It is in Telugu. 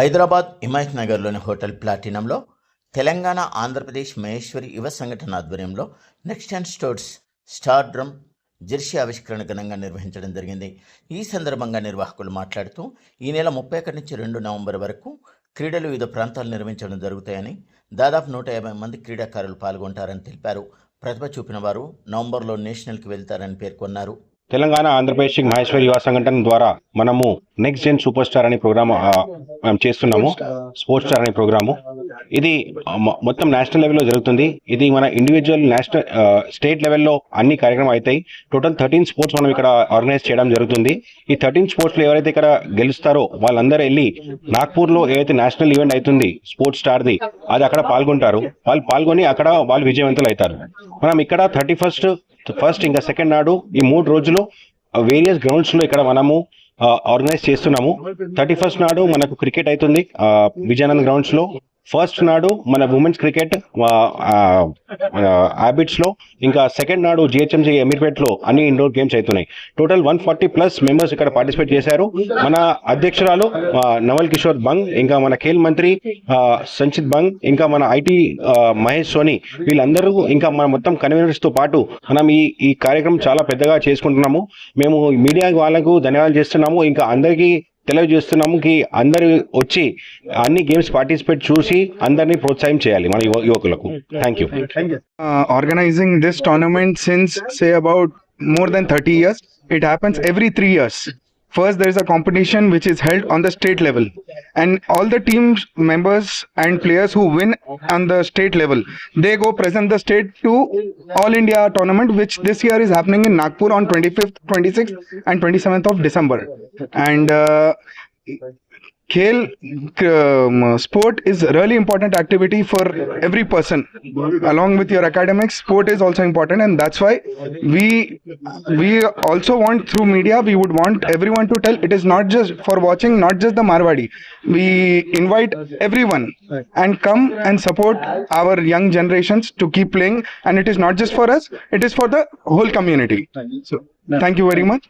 హైదరాబాద్ హిమాయత్ నగర్లోని హోటల్ ప్లాటినంలో తెలంగాణ ఆంధ్రప్రదేశ్ మహేశ్వరి యువ సంఘటన ఆధ్వర్యంలో next and stores star drum jersey ఆవిష్కరణ ఘనంగా నిర్వహించడం జరిగింది. ఈ సందర్భంగా నిర్వాహకులు మాట్లాడుతూ ఈ నెల ముప్పై ఒకటి నుంచి రెండు నవంబర్ వరకు క్రీడలు వివిధ ప్రాంతాలు నిర్వహించడం జరుగుతాయని దాదాపు నూట యాభై మంది క్రీడాకారులు పాల్గొంటారని తెలిపారు. ప్రతిభ చూపిన వారు నవంబర్లో నేషనల్కి వెళ్తారని పేర్కొన్నారు. తెలంగాణ ఆంధ్రప్రదేశ్ మహేశ్వరి యువ సంఘటన ద్వారా మనము నెక్స్ట్ జెన్ సూపర్ స్టార్ అనే ప్రోగ్రామ్ మనం చేస్తున్నాము. స్పోర్ట్స్ స్టార్ అనే ప్రోగ్రాము. ఇది మొత్తం నేషనల్ లెవెల్లో జరుగుతుంది. ఇది మన ఇండివిజువల్ నేషనల్ స్టేట్ లెవెల్లో అన్ని కార్యక్రమం అవుతాయి. టోటల్ థర్టీన్ స్పోర్ట్స్ మనం ఇక్కడ ఆర్గనైజ్ చేయడం జరుగుతుంది. ఈ థర్టీన్ స్పోర్ట్స్లో ఎవరైతే ఇక్కడ గెలుస్తారో వాళ్ళందరూ వెళ్ళి నాగ్పూర్లో ఏదైతే నేషనల్ ఈవెంట్ అవుతుంది స్పోర్ట్స్ స్టార్ది అది అక్కడ పాల్గొంటారు. వాళ్ళు పాల్గొని అక్కడ వాళ్ళు విజయవంతులు అవుతారు మనం ఇక్కడ థర్టీ ఫస్ట్ ఫస్ట్ ఇంకా సెకండ్ నాడు ఈ మూడు రోజులు వేరియస్ గ్రౌండ్స్లో ఇక్కడ మనము ఆర్గనైజ్ చేస్తున్నాము. థర్టీ ఫస్ట్ నాడు మనకు క్రికెట్ అవుతుంది. విజయానంద్ గ్రౌండ్స్లో ఫస్ట్ నాడు మన ఉమెన్స్ క్రికెట్ హ్యాబిట్స్లో ఇంకా సెకండ్ నాడు జిహెచ్ఎంసీ అమీర్పేట్లో అన్ని ఇండోర్ గేమ్స్ అవుతున్నాయి total one forty plus members ఇక్కడ పార్టిసిపేట్ చేశారు. మన అధ్యక్షురాలు నవల్ కిషోర్ బంగ్ ఇంకా మన ఖేల్ మంత్రి సంచిత్ బంగ్ ఇంకా మన ఐటీ మహేష్ సోని వీళ్ళందరూ ఇంకా మన మొత్తం కన్వీనర్స్తో పాటు మనం ఈ ఈ కార్యక్రమం చాలా పెద్దగా చేసుకుంటున్నాము. మేము మీడియా వాళ్ళకు ధన్యవాదాలు చేస్తున్నాము. ఇంకా అందరికీ తెలియజేస్తున్నాము కి అందరు వచ్చి అన్ని గేమ్స్ పార్టిసిపేట్ చూసి అందరిని ప్రోత్సాహం చేయాలి మన యువకులకు. Thank you organising this tournament since say about more than thirty years it happens every three years first there is a competition which is held on the state level. And all the team members and players who win on the state level they go present the state to all india tournament which this year is happening in nagpur on 25th 26th and 27th of december. And uh, Khel um, sport is a really important activity for every person. Along with your academics, sport is also important, and that's why we we also want through media we would want everyone to tell it is not just for watching, not just the Marwadi. We invite everyone and come and support our young generations to keep playing, and it is not just for us; it is for the whole community. So, thank you very much.